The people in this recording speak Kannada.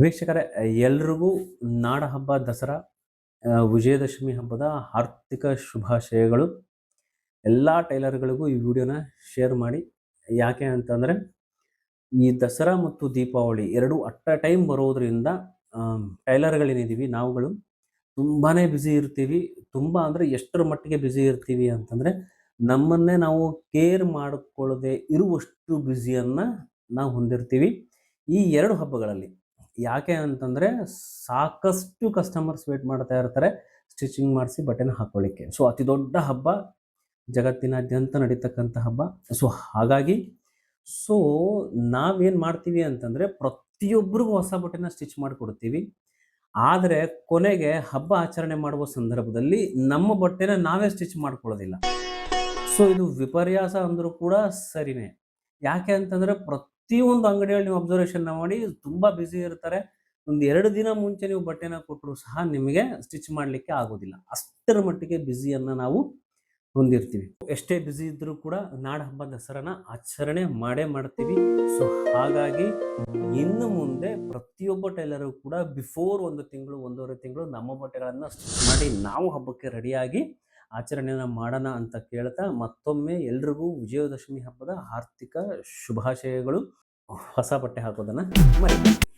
ವೀಕ್ಷಕರೇ, ಎಲ್ರಿಗೂ ನಾಡ ಹಬ್ಬ, ದಸರಾ ವಿಜಯದಶಮಿ ಹಬ್ಬದ ಆರ್ಥಿಕ ಶುಭಾಶಯಗಳು. ಎಲ್ಲ ಟೈಲರ್ಗಳಿಗೂ ಈ ವಿಡಿಯೋನ ಶೇರ್ ಮಾಡಿ. ಯಾಕೆ ಅಂತಂದರೆ, ಈ ದಸರಾ ಮತ್ತು ದೀಪಾವಳಿ ಎರಡು ಅಟ್ ಟೈಮ್ ಬರೋದ್ರಿಂದ ಟೈಲರ್ಗಳೇನಿದ್ದೀವಿ ನಾವುಗಳು ತುಂಬಾ ಬ್ಯುಸಿ ಇರ್ತೀವಿ. ತುಂಬ ಅಂದರೆ ಎಷ್ಟರ ಮಟ್ಟಿಗೆ ಬ್ಯುಸಿ ಇರ್ತೀವಿ ಅಂತಂದರೆ, ನಮ್ಮನ್ನೇ ನಾವು ಕೇರ್ ಮಾಡಿಕೊಳ್ಳದೆ ಇರುವಷ್ಟು ಬ್ಯುಸಿಯನ್ನು ನಾವು ಹೊಂದಿರ್ತೀವಿ. ಈ ಎರಡು ಹಬ್ಬಗಳಲ್ಲಿ ಯಾಕೆ ಅಂತಂದರೆ ಸಾಕಷ್ಟು ಕಸ್ಟಮರ್ಸ್ ವೇಟ್ ಮಾಡ್ತಾ ಇರ್ತಾರೆ ಸ್ಟಿಚಿಂಗ್ ಮಾಡಿಸಿ ಬಟ್ಟೆನ ಹಾಕೊಳ್ಳಿಕ್ಕೆ. ಸೊ ಅತಿ ದೊಡ್ಡ ಹಬ್ಬ ಜಗತ್ತಿನಾದ್ಯಂತ ನಡೀತಕ್ಕಂಥ ಹಬ್ಬ. ಸೊ ಹಾಗಾಗಿ ಸೊ ನಾವೇನು ಮಾಡ್ತೀವಿ ಅಂತಂದರೆ ಪ್ರತಿಯೊಬ್ಬರಿಗೂ ಹೊಸ ಬಟ್ಟೆನ ಸ್ಟಿಚ್ ಮಾಡಿಕೊಡ್ತೀವಿ. ಆದರೆ, ಕೊನೆಗೆ ಹಬ್ಬ ಆಚರಣೆ ಮಾಡುವ ಸಂದರ್ಭದಲ್ಲಿ ನಮ್ಮ ಬಟ್ಟೆನ ನಾವೇ ಸ್ಟಿಚ್ ಮಾಡ್ಕೊಳ್ಳೋದಿಲ್ಲ. ಸೊ ಇದು ವಿಪರ್ಯಾಸ ಅಂದರೂ ಕೂಡ ಸರಿನೇ. ಯಾಕೆ ಅಂತಂದರೆ ಪ್ರತಿಯೊಂದು ಅಂಗಡಿಯಲ್ಲಿ ನೀವು ಅಬ್ಸರ್ವೇಷನ್ ಮಾಡಿ, ತುಂಬ ಬ್ಯುಸಿ ಇರ್ತಾರೆ. ಒಂದು ಎರಡು ದಿನ ಮುಂಚೆ ನೀವು ಬಟ್ಟೆನ ಕೊಟ್ಟರು ಸಹ ನಿಮಗೆ ಸ್ಟಿಚ್ ಮಾಡಲಿಕ್ಕೆ ಆಗೋದಿಲ್ಲ. ಅಷ್ಟರ ಮಟ್ಟಿಗೆ ಬ್ಯುಸಿಯನ್ನು ನಾವು ಹೊಂದಿರ್ತೀವಿ. ಎಷ್ಟೇ ಬ್ಯುಸಿ ಇದ್ದರೂ ಕೂಡ ನಾಡ ಹಬ್ಬ ದಸರಾನ ಆಚರಣೆ ಮಾಡೇ ಮಾಡ್ತೀವಿ. ಸೊ ಹಾಗಾಗಿ ಇನ್ನು ಮುಂದೆ ಪ್ರತಿಯೊಬ್ಬ ಟೈಲರು ಕೂಡ ಬಿಫೋರ್ ಒಂದು ತಿಂಗಳು, ಒಂದೂವರೆ ತಿಂಗಳು ನಮ್ಮ ಬಟ್ಟೆಗಳನ್ನು ಸ್ಟಿಚ್ ಮಾಡಿ ನಾವು ಹಬ್ಬಕ್ಕೆ ರೆಡಿಯಾಗಿ ಆಚರಣೆನ ಮಾಡೋಣ ಅಂತ ಕೇಳ್ತಾ ಮತ್ತೊಮ್ಮೆ ಎಲ್ರಿಗೂ ವಿಜಯದಶಮಿ ಹಬ್ಬದ ಆರ್ಥಿಕ ಶುಭಾಶಯಗಳು. ಹೊಸ ಬಟ್ಟೆ ಹಾಕೋದನ್ನು ಮರಿ